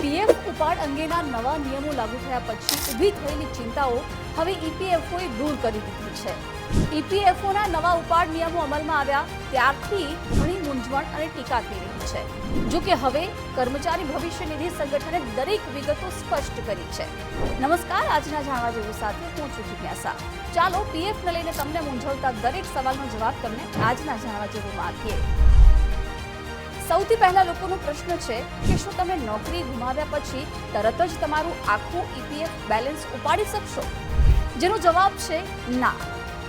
PF ઉપાડ અંગેના નવા નિયમો લાગુ થયા પછી ઊભી થયેલી ચિંતાઓ હવે ઈપીએફઓએ દૂર કરી દીધી છે. ઈપીએફઓના નવા ઉપાડ નિયમો અમલમાં આવ્યા ત્યારથી ઘણી મૂંઝવણ અને ટીકા થઈ રહી છે. જો કે હવે કર્મચારી ભવિષ્ય નિધિ સંગઠને દરેક વિગતો સ્પષ્ટ કરી છે. નમસ્કાર, આજના જાણવા જેવું સાથે હું છું જિજ્ઞાસા. ચાલો પીએફને લઈને તમને મૂંઝવતા દરેક સવાલનો જવાબ તમને આજના જાણવા જેવું આપીએ સૌથી પહેલા લોકોનો પ્રશ્ન છે કે શું તમે નોકરી ગુમાવ્યા પછી તરત જ તમારું આખું ઈપીએફ બેલેન્સ ઉપાડી શકશો? જેનો જવાબ છે ના.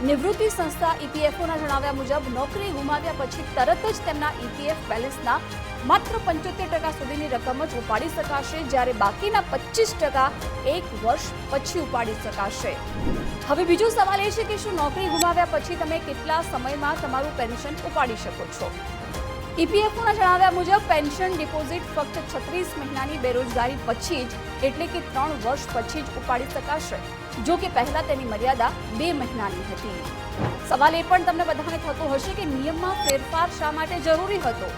નિવૃત્તિ સંસ્થા ઈપીએફઓના જણાવ્યા મુજબ, નોકરી ગુમાવ્યા પછી તરત જ તેમના ઈપીએફ બેલેન્સના માત્ર પંચોતેર ટકા સુધીની રકમ જ ઉપાડી શકાશે, જ્યારે બાકીના પચીસ ટકા એક વર્ષ પછી ઉપાડી શકાશે. હવે બીજો સવાલ એ છે કે શું નોકરી ગુમાવ્યા પછી તમે કેટલા સમયમાં તમારું પેન્શન ઉપાડી શકો છો? ઈપીએફઓના જણાવ્યા મુજબ પેન્શન ડિપોઝિટ ફક્ત છત્રીસ મહિનાની બેરોજગારી પછી જ, એટલે કે ત્રણ વર્ષ પછી જ ઉપાડી શકાશે, જો કે પહેલા તેની મર્યાદા બે મહિનાની હતી. સવાલ એ પણ તમને બધાને થતો હશે કે નિયમમાં ફેરફાર શા માટે જરૂરી હતો?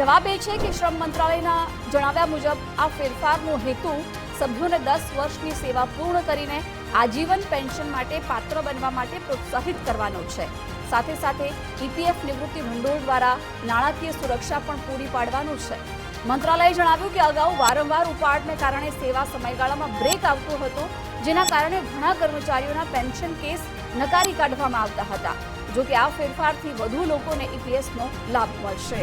જવાબ એ છે કે શ્રમ મંત્રાલયના જણાવ્યા મુજબ આ ફેરફારનો હેતુ સભ્યોને દસ વર્ષની સેવા પૂર્ણ કરીને આજીવન પેન્શન માટે પાત્ર બનવા માટે પ્રોત્સાહિત કરવાનો છે. સાથે સાથે ઈપીએફ નિવૃત્તિ ભંડોળ દ્વારા નાણાકીય સુરક્ષા પણ પૂરી પાડવાનું છે. મંત્રાલયે જણાવ્યું કે અગાઉ વારંવાર ઉપાડને કારણે સેવા સમયગાળામાં બ્રેક આવતો હતો, જેના કારણે ઘણા કર્મચારીઓના પેન્શન કેસ નકારી કાઢવામાં આવતા હતા. જોકે આ ફેરફારથી વધુ લોકોને ઈપીએફનો લાભ મળશે.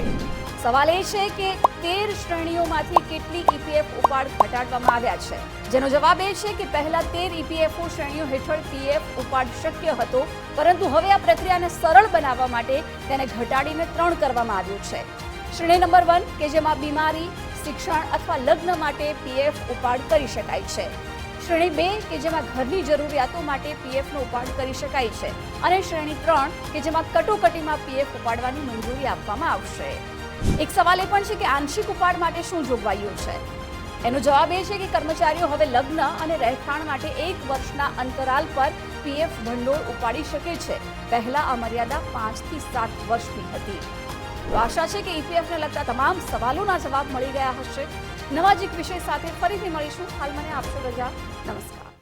સવાલ એ છે કે તેર શ્રેણીઓમાંથી કેટલી ઈપીએફ ઉપાડ ઘટાડવામાં આવ્યા છે? જેનો જવાબ એ છે કે પહેલા તેર ઈપીએફઓ શ્રેણીઓ હેઠળ પીએફ ઉપાડ શક્ય હતો, પરંતુ હવે આ પ્રક્રિયાને સરળ બનાવવા માટે તેને ઘટાડીને ત્રણ કરવામાં આવ્યું છે. શ્રેણી નંબર વન, કે જેમાં બીમારી, શિક્ષણ અથવા લગ્ન માટે પીએફ ઉપાડ કરી શકાય છે. શ્રેણી બે, કે જેમાં ઘરની જરૂરિયાતો માટે પીએફનો ઉપાડ કરી શકાય છે. અને શ્રેણી ત્રણ, કે જેમાં કટોકટીમાં પીએફ ઉપાડવાની મંજૂરી આપવામાં આવશે. એક સવાલ એ પણ છે કે આંશિક ઉપાડ માટે શું જોગવાઈઓ છે? એનો જવાબ એ છે કે કર્મચારીઓ હવે લગ્ન અને રહેઠાણ માટે એક વર્ષના અંતરાલ પર પીએફ ભંડોળ ઉપાડી શકે છે. પહેલા આ મર્યાદા પાંચથી સાત વર્ષની હતી. આશા છે કે ઈપીએફને લગતા તમામ સવાલોના જવાબ મળી ગયા હશે. નવા જ એક વિષય સાથે ફરીથી મળીશું. હાલ મને આપશો રજા. નમસ્કાર.